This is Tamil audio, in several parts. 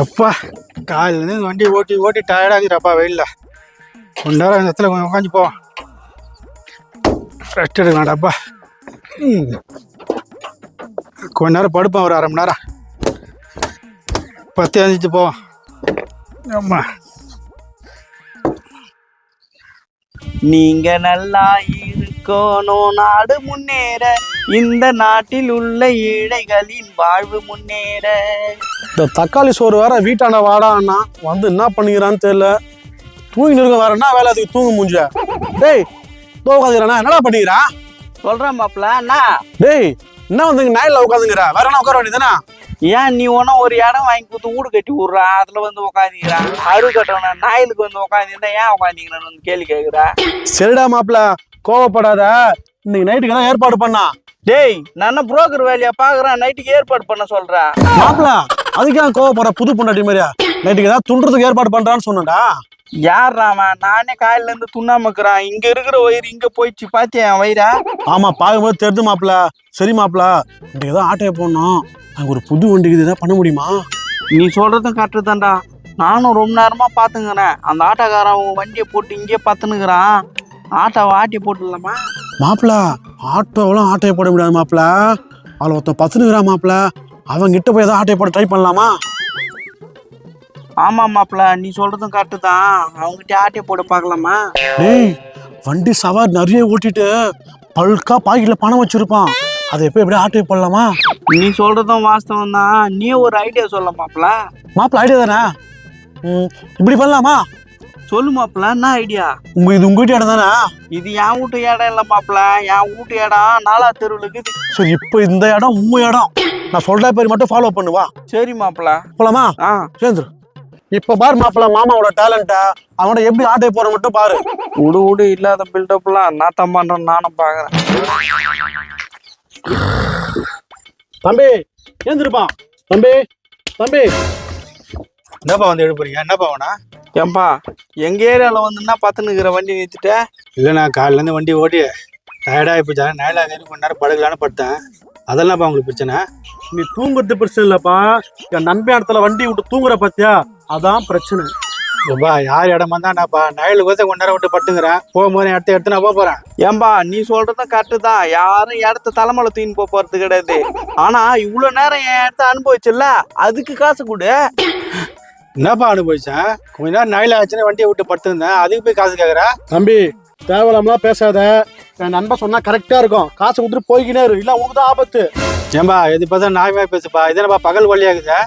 எப்பா? காலையிலேருந்து இந்த வண்டி ஓட்டி ஓட்டி டயர்டாகுதுப்பா வெயிலில். கொஞ்ச நேரம் இந்த இடத்துல கொஞ்சம் உட்காந்து போவோம் ரெஸ்ட் எடுக்கலாம்டாப்பா. கொஞ்ச நேரம் படுப்பேன் ஒரு அரை மணி நேரம். பத்து எழுந்திரிச்சு போவோம் ஆமாம் நீங்கள் நல்லா இருக்கணும் நாடு முன்னேற. இந்த நாட்டில் உள்ள ஏழைகளின் வாழ்வு முன்னேற. இந்த தக்காளி சோறு வேற வீட்டாண்ட வாடான்னா வந்து என்ன பண்ணிக்கிறான்னு தெரியல. தூங்கி இருக்க வேற என்ன வேலை அதுக்கு தூங்க முடிஞ்ச டேய் தோ உட்காந்துக்கிறா என்னடா பண்ணிக்கிறா? சொல்றேன் மாப்பிள அண்ணா. டேய் என்ன வந்து நாயில உட்காந்துங்கிற வேற என்ன உட்கார வேண்டியதானே ஏன் நீ ஒன்னும் ஒரு இடம் வாங்கி கொடுத்து வீடு கட்டி விடுறா? அதுல வந்து உட்காந்துக்கிறான் அரு கட்டவன நாயிலுக்கு வந்து உட்காந்துருந்தா ஏன் உட்காந்துக்கிறேன்னு வந்து கேள்வி கேக்குறா. சரிடா மாப்பிள கோவப்படாத. இன்னைக்கு நைட்டுக்கு தான் ஏற்பாடு பண்ணா. டேய் நான் புரோக்கர் வேலையா பாக்குறேன் நைட்டுக்கு ஏற்பாடு பண்ண சொல்றேன் மாப்பிள அதுக்கு கோவப்படுற புது பொண்டாட்டி மாதிரியா? நைட்டுக்கு ஏதாவது துண்டுறதுக்கு ஏற்பாடு பண்றான்னு சொன்னடா யார் அவன் நானே காலையில இருந்து துண்ணாமக்குறான் இங்க இருக்கிற வயிறு இங்க போயிடுச்சு. பாத்தியா என் வயிறா? ஆமா பார்க்கும்போது தெரிஞ்சு மாப்பிள. சரி மாப்பிள இன்னைக்கு ஏதாவது ஆட்டையை போடணும். அங்க ஒரு புது வண்டிக்கு இது ஏதாவது பண்ண முடியுமா? நீ சொல்றதும் கரெக்டு தான்டா. நானும் ரொம்ப நேரமா பாத்துங்கிறேன் அந்த ஆட்டோக்காரன் அவன் வண்டியை போட்டு இங்கே பத்துனுக்குறான் ஆட்டோவை ஆட்டி போட்டுடலாமா? மாப்பிள ஆட்டோவெல்லாம் ஆட்டையை போட முடியாது மாப்பிள. அவளை ஒருத்தன் பத்துனுங்கிறா மாப்பிள. அவன் கிட்ட போய் ஏதாவது ஆட்டையை போட ட்ரை பண்ணலாமா? ஆமா மாப்பிள நீ சொல்றதும் கரெக்டு தான். அவங்ககிட்ட ஆட்டியை போட்டு பார்க்கலாமா? டேய் வண்டி சவாரி நிறைய ஓட்டிட்டு பல்கா பாக்கெட்ல பணம் வச்சிருப்பான். அதை எப்போ எப்படியே ஆட்டையை போடலாமா? நீ சொல்றதும் வாஸ்தவம் தான் நீ ஒரு ஐடியா சொல்ல மாப்பிள. மாப்பிள ஐடியா தானே? இப்படி பண்ணலாமா? சொல்லு மாப்பிள என்ன ஐடியா உங்க இது உங்க வீட்டு இடம் தானே? இது என் வீட்டு இடம் இல்லை மாப்பிள என் வீட்டு இடம் நாலா தெருவில் இருக்குது. சரி இப்போ இந்த இடம் உங்க இடம். நான் சொல்ற பேர் மட்டும் ஃபாலோ பண்ணுவா சரி மாப்பிள. போலாமா? ஆ. சேர்ந்துரு. இப்போ பாரு மாப்பிள மாமாவோட டேலண்ட்டை அவனோட எப்படி ஆட்டையை போட மட்டும் பாரு. விடு விடு இல்லாத பில்டப்லாம் நான் தான் பண்றேன் நானும் பாக்குறேன். தம்பி ஏந்திருப்பா தம்பி தம்பி. என்னப்பா வந்து எழுப்புறீங்க? என்னப்பா வேணா ஏன்பா எங்க ஏரியால வந்துன்னா பத்துனுக்கிற வண்டி நிறுத்திட்ட? இல்லைண்ணா காலையிலேருந்து வண்டி ஓட்டி டயர்டாகி போச்சா. நேரில் கொஞ்ச நேரம் படுக்கலான்னு படுத்தேன். அதெல்லாம்ப்பா உங்களுக்கு பிரச்சனை? நீ தூங்குறது பிரச்சனை இல்லப்பா. என் நண்பன் இடத்துல வண்டி விட்டு தூங்குற பாத்தியா? அதான் பிரச்சனை. எப்பா யார் இடமா தான்டாப்பா நயலுக்கு வந்து கொஞ்ச நேரம் விட்டு பட்டுங்கிறேன் போகும்போது இடத்த எடுத்து நான் போக போகிறேன் ஏன்பா நீ சொல்றதும் கரெக்டு தான். யாரும் இடத்த தலைமலை தூக்கின்னு போக போறது கிடையாது. ஆனா இவ்வளவு நேரம் என் இடத்த அனுபவிச்சுல்ல? அதுக்கு காசு கொடு. என்னப்பா அனுபவிச்சேன் கொஞ்ச நேரம் நயல ஆச்சுன்னு வண்டியை விட்டு படுத்துருந்தேன். அதுக்கு போய் காசு கேட்குறா தம்பி தேவையில்லாமலாம் பேசாத. என் நண்பன் சொன்னா கரெக்டா இருக்கும். காசு கொடுத்துட்டு போய்க்கினே இரு. இல்ல உனக்கு தான் ஆபத்து. ஏன்பா எது பார்த்தா நாயமே பேசுப்பா. இது என்னப்பா பகல் வழியாகுது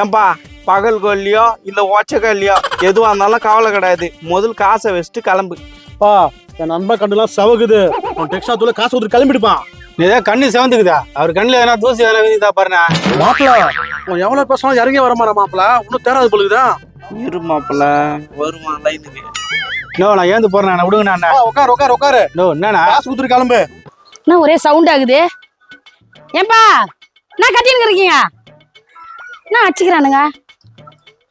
ஏன்பா பகல் கொல்லியோ இல்ல ஒச்ச கல்லியோ எதுவா இருந்தாலும் கவலை கிடையாது. முதல் காசை வச்சுட்டு கிளம்பு. பா என் நண்பன் கண்டுலாம் சவகுது. அவன் டெக்ஸ்டா தூள காசு கொடுத்துட்டு கிளம்பிடுப்பான். நீ ஏதாவது கண்ணு செவந்துக்குதா? அவர் கண்ணில் எதனா தூசி எதனா விதிதா பாருண்ணா. மாப்பிள அவன் எவ்வளவு பேசினாலும் இறங்கி வர மாட்டான் மாப்பிள இன்னும் தேராது பொழுதுதான் இரு மாப்பிள வருவான் லைனுக்கு நோ நான் ஏந்து போறேன் நான். விடுங்க நான். உட்காரு உட்காரு உட்காரு. நோ என்னண்ணா? காசு கொடுத்துட்டு கிளம்பு. என்ன ஒரே சவுண்ட் ஆகுது? ஏன்பா என்ன கத்தின்னு இருக்கீங்க என்ன அடிச்சுக்கிறானுங்க?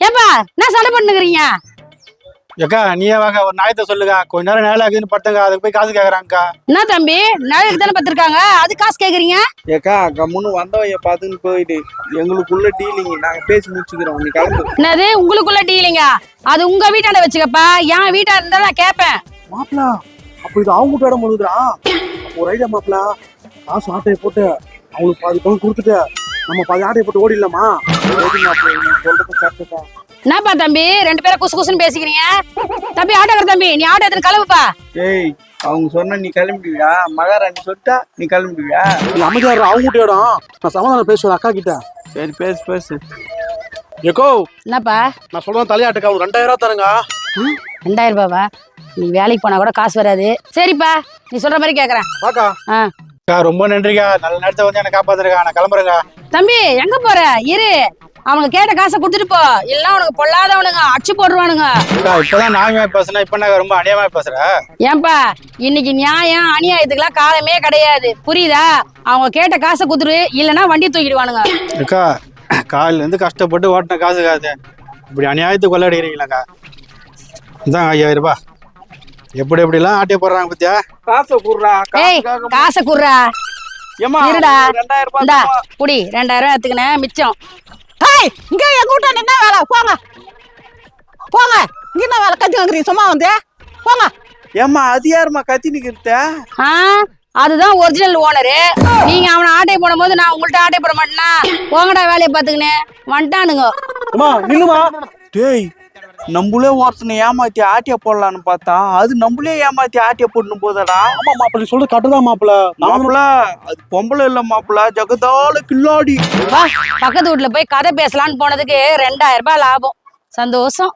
ஏன்பா என்ன சண்டை பண்ணுக்கிறீங்க ஏக்கா நீயே வாங்க ஒரு நாயத்தை சொல்லுங்க கொஞ்ச நேரம் நேரம் ஆகுதுன்னு பட்டுங்க அதுக்கு போய் காசு கேட்குறாங்கக்கா என்ன தம்பி? நிழலுக்கு தானே பத்திருக்காங்க? அது காசு கேக்குறீங்க? ஏக்கா கம்முன்னு வந்தவைய பார்த்துன்னு போயிட்டு எங்களுக்குள்ள டீலிங் நாங்க பேசி முடிச்சுக்கிறோம். நீ கிளம்பு. என்னது? உங்களுக்குள்ள டீலிங்க அது உங்க வீட்டாண்ட வச்சுக்கப்பா? என் வீட்டா இருந்தா நான் கேட்பேன் மாப்பிள அப்ப இது அவங்க வீட்டு இடம் பொழுதுடா ஒரு ஐடியா மாப்பிள காசு ஆட்டையை போட்டு அவங்களுக்கு பாதி பணம் கொடுத்துட்டு நம்ம பாதி ஆட்டையை போட்டு ஓடிடலாமா? சொல்றது கரெக்டு தான் என்னப்பா தம்பி? ரெண்டு பேரும் குசு குசுன்னு பேசிக்கிறீங்க? தம்பி ஆட்டோக்கார தம்பி நீ ஆட்டோ எடுத்து கிளம்புப்பா. ஏய் அவங்க சொன்னா நீ கிளம்பிடுவியா? மகாராணி சொல்லிட்டா நீ கிளம்பிடுவியா? நீ அமைதியாரு அவங்க இடம் நான் சமாதானம் பேசுவேன் அக்கா கிட்ட. சரி பேசு பேசு. ஏக்கோ என்னப்பா? நான் சொல்றேன் தலையாட்டுக்கா ஒரு ரெண்டாயிரம் ரூபா தரங்க ம், ரெண்டாயிரம் ரூபாவா நீ வேலைக்கு போனா கூட காசு வராது. சரிப்பா நீ சொல்ற மாதிரி கேக்குறேன். பாக்கா ரொம்ப நன்றிக்கா. நல்ல நேரத்தை வந்து என்ன காப்பாத்துருக்கா நான் கிளம்புறேங்க தம்பி எங்க போற? இரு. அவங்க கேட்ட காசை கொடுத்துட்டு போ. இல்ல உனக்கு பொல்லாதவனுங்க அடிச்சு போடுவானுங்க. இப்பதான் நாயமா பேசுனேன் இப்ப நான் ரொம்ப அநியமா பேசுறேன் ஏன்பா இன்னைக்கு நியாயம் அநியாயத்துக்குலாம் காலமே கிடையாது. புரியுதா? அவங்க கேட்ட காசை குடுத்துரு இல்லைன்னா வண்டி தூக்கிடுவானுங்க. அக்கா காலையில இருந்து கஷ்டப்பட்டு ஓட்டின காசு காசு. இப்படி அநியாயத்துக்கு கொள்ளாடிக்கிறீங்களாக்கா இந்தாங்க ஐயாயிரம் ரூபாய். எப்படி எப்படிலாம் ஆட்டிய போடுறாங்க பத்தியா? காசை கூடுறா ஏய் காசை குடுறா. ஏமா இருடா. இந்தா. புடி ரெண்டாயிரம் ரூபாய் எடுத்துக்கினேன் மிச்சம். ஹாய் இங்க எங்க வீட்டாண்ட என்ன வேலை. போங்க. போங்க. இங்க என்ன வேலை? கத்தி வாங்குறீங்க? சும்மா வந்து. போங்க. ஏம்மா அது யாரும்மா கத்தி நிக்கிறத ஆ அதுதான் ஒரிஜினல் ஓனரு நீங்க அவனை ஆட்டை போடும்போது நான் உங்கள்ட்ட ஆட்டை போட மாட்டேனா? உங்கடா வேலையை பார்த்துக்கினே வந்துட்டானுங்க. அம்மா நில்லுமா. டேய் நம்மளே ஒருத்தனை ஏமாத்தி ஆட்டிய போடலான்னு பார்த்தா அது நம்மளே ஏமாத்தி ஆட்டிய போடணும் போதடா. ஆமா மாப்பிள்ள சொல்றது கட்டுதான் மாப்பிள்ள? மாப்பிள அது பொம்பளை இல்ல மாப்பிள ஜகதால கில்லாடி. பக்கத்து வீட்டுல போய் கதை பேசலான்னு போனதுக்கு ரெண்டாயிரம் ரூபாய் லாபம். சந்தோஷம்.